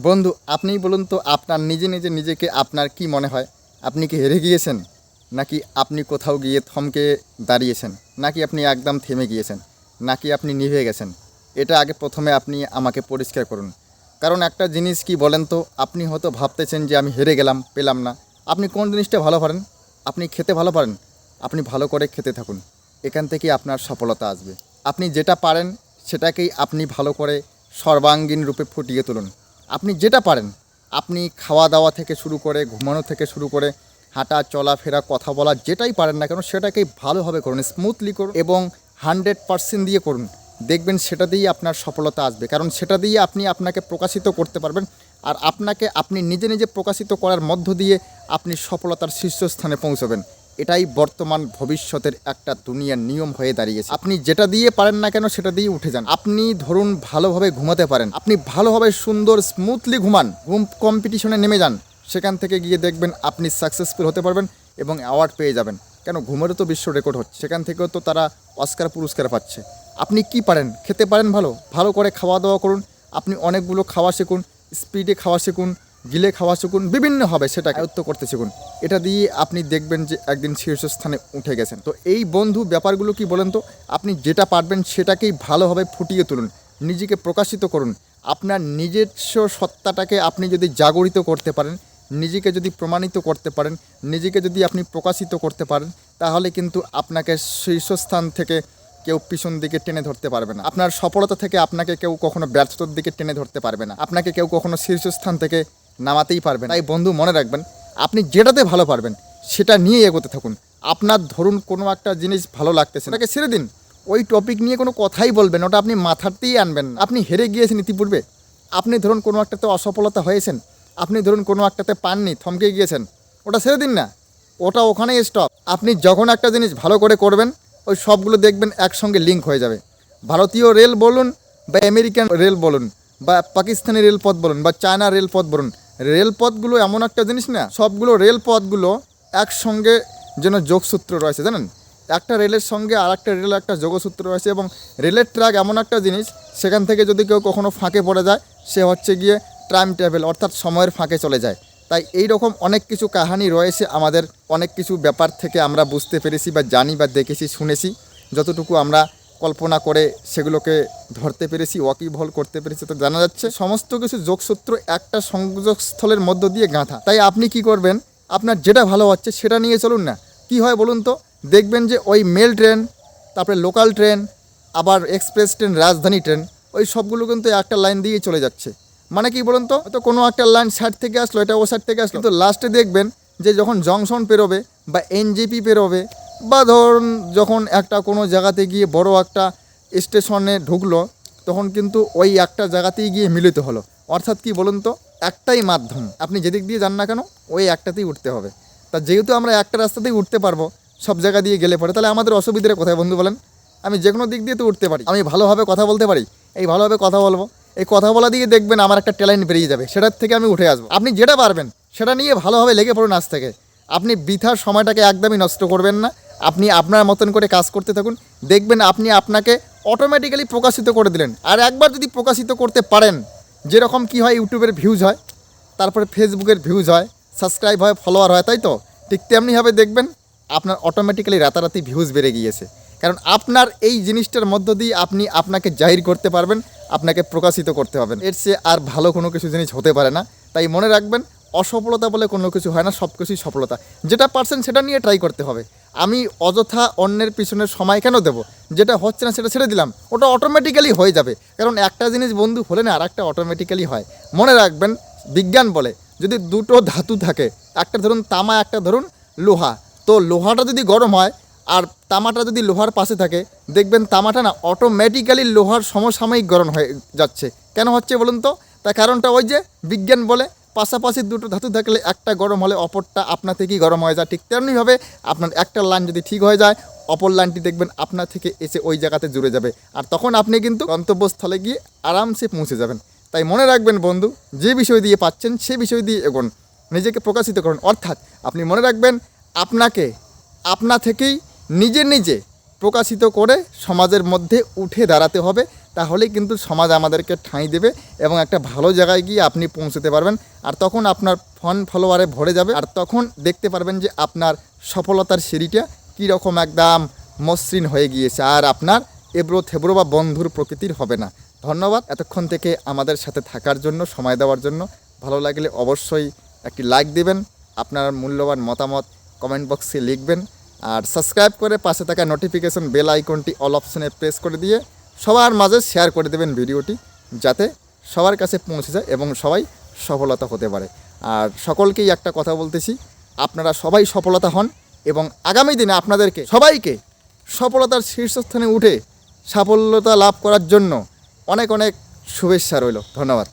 বন্ধু, আপনিই বলুন তো আপনার নিজে নিজে নিজেকে আপনার কি মনে হয়? আপনি কি হেরে গিয়েছেন? নাকি আপনি কোথাও গিয়ে থমকে দাঁড়িয়েছেন? নাকি আপনি একদম থেমে গিয়েছেন? নাকি আপনি নিভে গেছেন? এটা আগে প্রথমে আপনি আমাকে পরিষ্কার করুন। কারণ একটা জিনিস কি বলেন তো, আপনি হয়তো ভাবতেছেন যে আমি হেরে গেলাম, পেলাম না। আপনি কোন জিনিসটা ভালো পারেন? আপনি খেতে ভালো পারেন? আপনি ভালো করে খেতে থাকুন। এখান থেকে আপনার সফলতা আসবে। আপনি যেটা পারেন, সেটাকেই আপনি ভালো করে সর্বাঙ্গীন রূপে ফুটিয়ে তুলুন। আপনি যেটা পারেন। আপনি খাওয়া দাওয়া থেকে শুরু করে, ঘুমানো থেকে শুরু করে, হাঁটা, চলাফেরা, কথা বলা যেটাই পারেন না কেন সেটাকেই ভালোভাবে করুন স্মুথলি করুন এবং হান্ড্রেড পার্সেন্ট দিয়ে করুন। দেখবেন সেটা দিয়েই আপনার সফলতা আসবে। কারণ সেটা দিয়ে আপনি আপনাকে প্রকাশিত করতে পারবেন আর আপনাকে আপনি নিজে নিজে প্রকাশিত করার মধ্য দিয়ে আপনি সফলতার শীর্ষস্থানে পৌঁছবেন। এটাই বর্তমান ভবিষ্যতের একটা দুনিয়ার নিয়ম হয়ে দাঁড়িয়েছে। আপনি যেটা দিয়ে পারেন না কেন সেটা দিয়ে উঠে যান। আপনি ধরুন ভালোভাবে ঘুমাতে পারেন। আপনি ভালোভাবে সুন্দর স্মুথলি ঘুমান। ঘুম কম্পিটিশনে নেমে যান। সেখান থেকে গিয়ে দেখবেন আপনি সাকসেসফুল হতে পারবেন এবং অ্যাওয়ার্ড পেয়ে যাবেন। কেন? ঘুমেরও তো বিশ্ব রেকর্ড হচ্ছে। সেখান থেকেও তো তারা অস্কার পুরস্কার পাচ্ছে। আপনি কি পারেন? খেতে পারেন ভালো? ভালো করে খাওয়া দাওয়া করুন। আপনি অনেকগুলো খাওয়া শিখুন। স্পিডে খাওয়া শিখুন। গিলে খাওয়া শিখুন বিভিন্ন হবে সেটা আয়ত্ত করতে শিখুন। এটা দিয়ে আপনি দেখবেন যে একদিন শীর্ষস্থানে উঠে গেছেন। তো এই বন্ধু ব্যাপারগুলো কি বলেন তো? আপনি যেটা পারবেন সেটাকেই ভালোভাবে ফুটিয়ে তুলুন নিজেকে প্রকাশিত করুন। আপনার নিজস্ব সত্তাটাকে আপনি যদি জাগরিত করতে পারেন নিজেকে যদি প্রমাণিত করতে পারেন নিজেকে যদি আপনি প্রকাশিত করতে পারেন তাহলে কিন্তু আপনাকে শীর্ষস্থান থেকে কেউ পিছন দিকে টেনে ধরতে পারবে না। আপনার সফলতা থেকে আপনাকে কেউ কখনো ব্যর্থতার দিকে টেনে ধরতে পারবে না। আপনাকে কেউ কখনো শীর্ষস্থান থেকে নামাতেই পারবেন। তাই বন্ধু, মনে রাখবেন, আপনি যেটাতে ভালো পারবেন, সেটা নিয়ে এগোতে থাকুন। আপনার ধরুন কোনো একটা জিনিস ভালো লাগতেছে তাকে ছেড়ে দিন। ওই টপিক নিয়ে কোনো কথাই বলবেন ওটা আপনি মাথাতেই আনবেন আপনি হেরে গিয়েছেন ইতিপূর্বে। আপনি ধরুন কোনো একটাতে অসফলতা হয়েছেন, আপনি ধরুন কোনো একটাতে পাননি, থমকে গিয়েছেন, ওটা ছেড়ে দিন না। ওটা ওখানেই স্টপ আপনি যখন একটা জিনিস ভালো করে করবেন, ওই সবগুলো দেখবেন একসঙ্গে লিঙ্ক হয়ে যাবে। ভারতীয় রেল বলুন বা আমেরিকান রেল বলুন বা পাকিস্তানি রেলপথ বলুন বা চায়না রেলপথ বলুন রেলপথগুলো এমন একটা জিনিস না, সবগুলো রেলপথগুলো একসঙ্গে যেন যোগসূত্র রয়েছে, জানেন? একটা রেলের সঙ্গে আর একটা রেলের একটা যোগসূত্র রয়েছে এবং রেলের ট্র্যাক এমন একটা জিনিস, সেখান থেকে যদি কেউ কখনো ফাঁকে পড়ে যায়, সে হচ্ছে গিয়ে টাইম ট্রাভেল অর্থাৎ সময়ের ফাঁকে চলে যায়। তাই এই রকম অনেক কিছু কাহানি রয়েছে আমাদের, অনেক কিছু ব্যাপার থেকে আমরা বুঝতে পেরেছি বা জানি বা দেখেছি, শুনেছি। যতটুকু আমরা কল্পনা করে সেগুলোকে ধরতে পেরেছি, ওয়াকিবহল করতে পেরেছি, তো জানা যাচ্ছে সমস্ত কিছু যোগসূত্র একটা সংযোগস্থলের মধ্য দিয়ে গাঁথা। তাই আপনি কি করবেন? আপনার যেটা ভালো হচ্ছে সেটা নিয়ে চলুন না। কি হয় বলুন তো? দেখবেন যে ওই মেল ট্রেন, তারপরে লোকাল ট্রেন, আবার এক্সপ্রেস ট্রেন, রাজধানী ট্রেন, ওই সবগুলো কিন্তু একটা লাইন দিয়েই চলে যাচ্ছে। মানে কি বলুন তো? হয়তো কোনো একটা লাইন সাইড থেকে আসলো, এটা ও সাইড থেকে আসলো। কিন্তু লাস্টে দেখবেন যে যখন জংশন পেরোবে বা এনজেপি পেরোবে বা ধরুন যখন একটা কোনো জায়গাতে গিয়ে বড় একটা স্টেশনে ঢুকলো, তখন কিন্তু ওই একটা জায়গাতেই গিয়ে মিলিত হলো। অর্থাৎ কি বলুন তো? একটাই মাধ্যম। আপনি যেদিক দিয়ে যান না কেন, ওই একটাতেই উঠতে হবে। তা যেহেতু আমরা একটা রাস্তাতেই উঠতে পারব, সব জায়গা দিয়ে গেলে পরে, তাহলে আমাদের অসুবিধাটা কোথায় বন্ধু বলেন? আমি যে কোনো দিক দিয়ে তো উঠতে পারি। আমি ভালোভাবে কথা বলতে পারি? এই ভালোভাবে কথা বলব। এই কথা বলা দিয়ে দেখবেন আমার একটা ট্যালেন্ট বেরিয়ে যাবে। সেটার থেকে আমি উঠে আসব। আপনি যেটা পারবেন, সেটা নিয়ে ভালোভাবে লেগে পড়ুন আজ থেকে। আপনি বৃথার সময়টাকে একদমই নষ্ট করবেন না। আপনি আপনার মতন করে কাজ করতে থাকুন। দেখবেন আপনি আপনাকে অটোমেটিক্যালি প্রকাশিত করে দিলেন। আর একবার যদি প্রকাশিত করতে পারেন, যেরকম কি হয়, ইউটিউবের ভিউজ হয়, তারপরে ফেসবুকের ভিউজ হয় সাবস্ক্রাইব হয় ফলোয়ার হয়, তাই তো? ঠিক তেমনিভাবে দেখবেন আপনার অটোমেটিক্যালি রাতারাতি ভিউজ বেড়ে গিয়েছে। কারণ আপনার এই জিনিসটার মধ্য দিয়ে আপনি আপনাকে জাহির করতে পারবেন, আপনাকে প্রকাশিত করতে পারবেন। এর চেয়ে আর ভালো কোনো কিছু জিনিস হতে পারে না। তাই মনে রাখবেন অসফলতা বলে কোনো কিছু হয় না, সব কিছুই সফলতা। যেটা পারছেন সেটা নিয়ে ট্রাই করতে হবে। আমি অযথা অন্যের পিছনে সময় কেন দেবো? যেটা হচ্ছে না সেটা ছেড়ে দিলাম, ওটা অটোমেটিক্যালি হয়ে যাবে। কারণ একটা জিনিস বন্ধু হলে না আর একটা অটোমেটিক্যালি হয়। মনে রাখবেন, বিজ্ঞান বলে, যদি দুটো ধাতু থাকে, একটা ধরুন তামা, একটা ধরুন লোহা, তো লোহাটা যদি গরম হয় আর তামাটা যদি লোহার পাশে থাকে, দেখবেন তামাটা না অটোমেটিক্যালি লোহার সমসাময়িক গরম হয়ে যাচ্ছে। কেন হচ্ছে বলুন তো? তার কারণটা ওই যে বিজ্ঞান বলে পাশাপাশি দুটো ধাতু থাকলে একটা গরম হলে অপরটা আপনা থেকেই গরম হয়ে যায়। ঠিক তেমনিভাবে আপনার একটা লাইন যদি ঠিক হয়ে যায়, অপর লাইনটি দেখবেন আপনার থেকে এসে ওই জায়গাতে জুড়ে যাবে। আর তখন আপনি কিন্তু গন্তব্যস্থলে গিয়ে আরামসে পৌঁছে যাবেন। তাই মনে রাখবেন বন্ধু, যে বিষয় দিয়ে পাচ্ছেন সে বিষয় দিয়ে এগোন। নিজেকে প্রকাশিত করুন। অর্থাৎ আপনি মনে রাখবেন, আপনাকে আপনা থেকেই নিজে নিজে প্রকাশিত করে সমাজের মধ্যে উঠে দাঁড়াতে হবে, তাহলেই কিন্তু সমাজ আমাদেরকে ঠাঁই দেবে এবং একটা ভালো জায়গায় গিয়ে আপনি পৌঁছতে পারবেন। আর তখন আপনার ফন ফলোয়ারে ভরে যাবে। আর তখন দেখতে পারবেন যে আপনার সফলতার সিঁড়িটা কীরকম একদম মসৃণ হয়ে গিয়েছে। আর আপনার এবড়ো থেবড়ো বা বন্ধুর প্রকৃতির হবে না। ধন্যবাদ। এতক্ষণ থেকে আমাদের সাথে থাকার জন্য, সময় দেওয়ার জন্য। ভালো লাগলে অবশ্যই একটি লাইক দেবেন। আপনার মূল্যবান মতামত কমেন্ট বক্সে লিখবেন। আর সাবস্ক্রাইব করে পাশে থাকা নোটিফিকেশন বেল আইকনটি অল অপশনে প্রেস করে দিয়ে সবার মাঝে শেয়ার করে দেবেন ভিডিওটি, যাতে সবার কাছে পৌঁছে যায় এবং সবাই সফলতা হতে পারে। আর সকলকেই একটা কথা বলতেছি, আপনারা সবাই সফলতা হন এবং আগামী দিনে আপনাদেরকে সবাইকে সফলতার শীর্ষস্থানে উঠে সাফল্যতা লাভ করার জন্য অনেক অনেক শুভেচ্ছা রইল। ধন্যবাদ।